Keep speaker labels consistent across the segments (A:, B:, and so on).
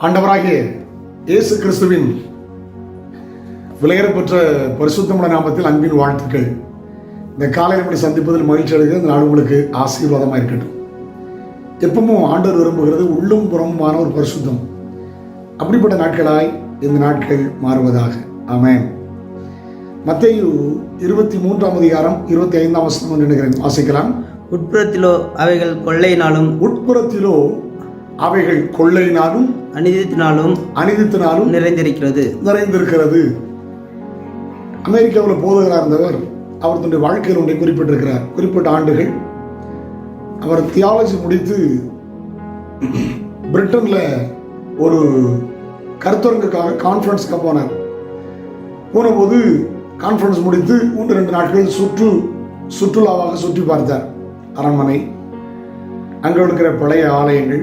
A: ஆண்டவராகிய இயேசு கிறிஸ்துவின் விலையேறப்பெற்ற பரிசுத்தமுட நாமத்தில் அன்பின் வாழ்த்துக்கள். இந்த காலையில் இப்படி சந்திப்பதில் மகிழ்ச்சி அடைகிறது. இந்த நாள் உங்களுக்கு ஆசீர்வாதமாக இருக்கட்டும். எப்பவும் ஆண்டவர் விரும்புகிறது உள்ளும் புறமுமான ஒரு பரிசுத்தம். அப்படிப்பட்ட நாட்களாய் இந்த நாட்கள் மாறுவதாக. ஆமென். மத்தேயு இருபத்தி மூன்றாம் அதிகாரம் இருபத்தி ஐந்தாம் வசனம் நினைக்கிறேன். வாசிக்கலாம்.
B: உட்புறத்திலோ அவைகள் கொள்ளையினாலும்
A: உட்புறத்திலோ அவைகள் கொள்ளையினாலும்
B: அநீதித்தினாலும்
A: அநீதித்தினாலும்
B: நிறைந்திருக்கிறது.
A: நிறைந்திருக்கிறது. அமெரிக்காவில் போதகராக இருந்தவர் அவர் தன்னுடைய வாழ்க்கையில் ஒன்றை குறிப்பிட்டிருக்கிறார். குறிப்பிட்ட ஆண்டுகள் அவர் தியாலஜி முடித்து பிரிட்டனில் ஒரு கருத்தரங்குக்காக கான்ஃபரன்ஸ்க்கு போனார். போனபோது கான்ஃபரன்ஸ் முடித்து ஒன்று ரெண்டு நாட்கள் சுற்று சுற்றுலாவாக சுற்றி பார்த்தார் அரண்மனை. அங்கே இருக்கிற பழைய ஆலயங்கள்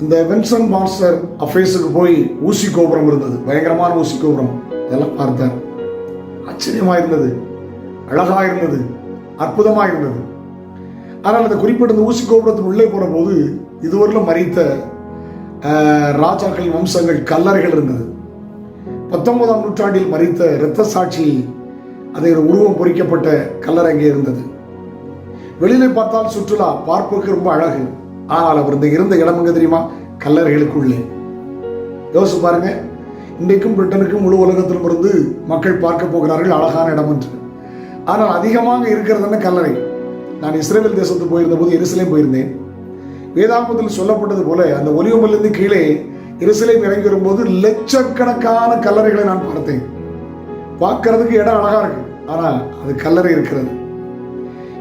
A: இந்த வின்சன் மாஸ்டர் அஃபேஸுக்கு போய் ஊசி கோபுரம் இருந்தது. பயங்கரமான ஊசி கோபுரம். இதெல்லாம் பார்த்தார் ஆச்சரியமாக இருந்தது. அழகாக இருந்தது. அற்புதமாக இருந்தது. ஆனால் அந்த குறிப்பிட்ட இந்த ஊசி கோபுரத்தின் உள்ளே போன போது இதுவரையிலும் மறித்த ராஜாக்கள் ராஜாக்களின் வம்சங்கள் கல்லறைகள் இருந்தது. பத்தொன்பதாம் நூற்றாண்டில் மறித்த இரத்த சாட்சி அதை ஒரு உருவம் பொறிக்கப்பட்ட கல்லறை அங்கே இருந்தது. வெளியில் பார்த்தால் சுற்றுலா பார்ப்புக்கு ரொம்ப அழகு. ஆனால் அவர் இந்த இருந்த இடம் எங்க தெரியுமா? கல்லறைகளுக்குள்ளே. யோசிச்சு பாருங்க. இன்றைக்கும் பிரிட்டனுக்கும் முழு உலகத்திலும் இருந்து மக்கள் பார்க்க போகிறார்கள் அழகான இடம் என்று. ஆனால் அதிகமாக இருக்கிறது என்ன கல்லறை? நான் இஸ்ரேல் தேசத்துக்கு போயிருந்த போது எருசலேம் போயிருந்தேன். வேதாம்பத்தில் சொல்லப்பட்டது போல அந்த ஒலிவமிலிருந்து கீழே எருசலேம் இறங்கி வரும்போது லட்சக்கணக்கான கல்லறைகளை நான் பார்த்தேன். பார்க்கறதுக்கு இடம் அழகா இருக்கு. ஆனால் அது கல்லறை இருக்கிறது.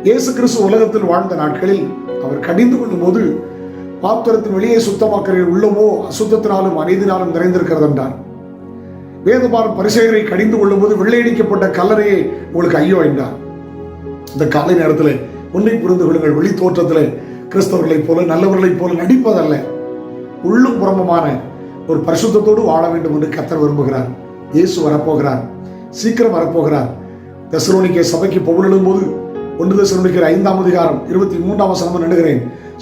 A: இயேசு கிறிஸ்து உலகத்தில் வாழ்ந்த நாட்களில் அவர் கடிந்து கொள்ளும்போது பாத்திரத்தின் வெளியே சுத்தமாக்கிற உள்ளமோ அசுத்தத்தினாலும் அநீதினாலும் நிறைந்திருக்கிறது என்றார் வேதபாரம் பரிசேகரை கடிந்து கொள்ளும்போது வெள்ளையடிக்கப்பட்ட கல்லறையை உங்களுக்கு ஐயோ என்றார். இந்த காலை நேரத்தில் உன்னை புரிந்து கொள்ளுங்கள். வெளி தோற்றத்தில் கிறிஸ்தவர்களைப் போல நல்லவர்களைப் போல நடிப்பதல்ல. உள்ளும் புறமுமான ஒரு பரிசுத்தத்தோடு வாழ வேண்டும் என்று கத்தர் விரும்புகிறார். இயேசு வரப்போகிறார். சீக்கிரம் வரப்போகிறார். தெசலோனிக்கே சபைக்கு பவுல் போது ஒன்று தெசலோனிக்கிற ஐந்தாம் அதிகாரம் இருபத்தி மூன்றாம் வசனம் நடுகிறேன்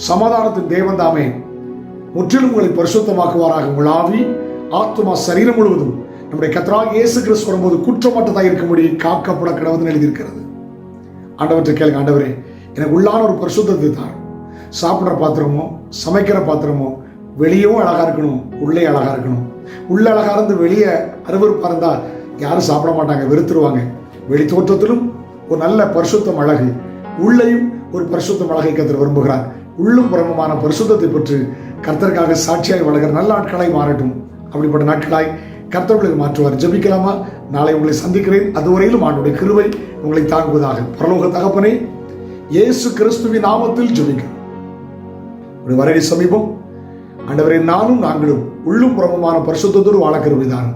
A: சமாதானத்தின் தேவன் தாமே. முற்றிலும் உங்களை பரிசுத்தமாக்குவாராக. உலாவி ஆத்மா ஆத்துமா சரீரம் முழுவதும். நம்முடைய கத்தராக இயேசு கிறிஸ்து வரும்போது குற்றமற்றதாக இருக்கும்படி காக்கப்பட கிடவது எழுதியிருக்கிறது. ஆண்டவற்றை கேளுங்க ஆண்டவரே எனக்கு உள்ளான ஒரு பரிசுத்தத்தை தான் சாப்பிட்ற பாத்திரமோ சமைக்கிற பாத்திரமோ வெளியவும் அழகா இருக்கணும் உள்ளே அழகா இருக்கணும். உள்ள அழகா இருந்து வெளியே அருவருப்பா இருந்தா யாரும் சாப்பிட மாட்டாங்க வெறுத்துருவாங்க. வெளி தோற்றத்திலும் ஒரு நல்ல பரிசுத்தம் அழகு. உள்ளேயும் ஒரு பரிசுத்தம் அழகை கத்தர் விரும்புகிறார். உள்ளும் புறமுமான பரிசுத்தத்தை பெற்று கர்த்தருக்காக சாட்சியாய் வளர்கிற நல்ல நாட்களாய் மாறட்டும். அப்படிப்பட்ட நாட்களாய் கர்த்தர்களை மாற்றுவார். ஜபிக்கலாமா? நாளை உங்களை சந்திக்கிறேன். அதுவரையிலும் ஆண்டுடைய கிருவை உங்களை தாங்குவதாக. பரலோக தகப்பனே இயேசு கிறிஸ்துவின் நாமத்தில் ஜெபிக்கிறோம். ஒரு வருகை சமீபம். ஆண்டவரே நானும் நாங்களும் உள்ளும் புறமுமான பரிசுத்தத்தோடு வாழ கருவிதான்.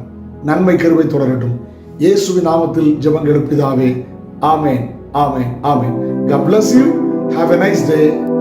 A: நன்மை கருவை தொடரட்டும். இயேசுவின் நாமத்தில் ஜெபங்கள் Amen. Amen. Amen. God bless you. Have a nice day.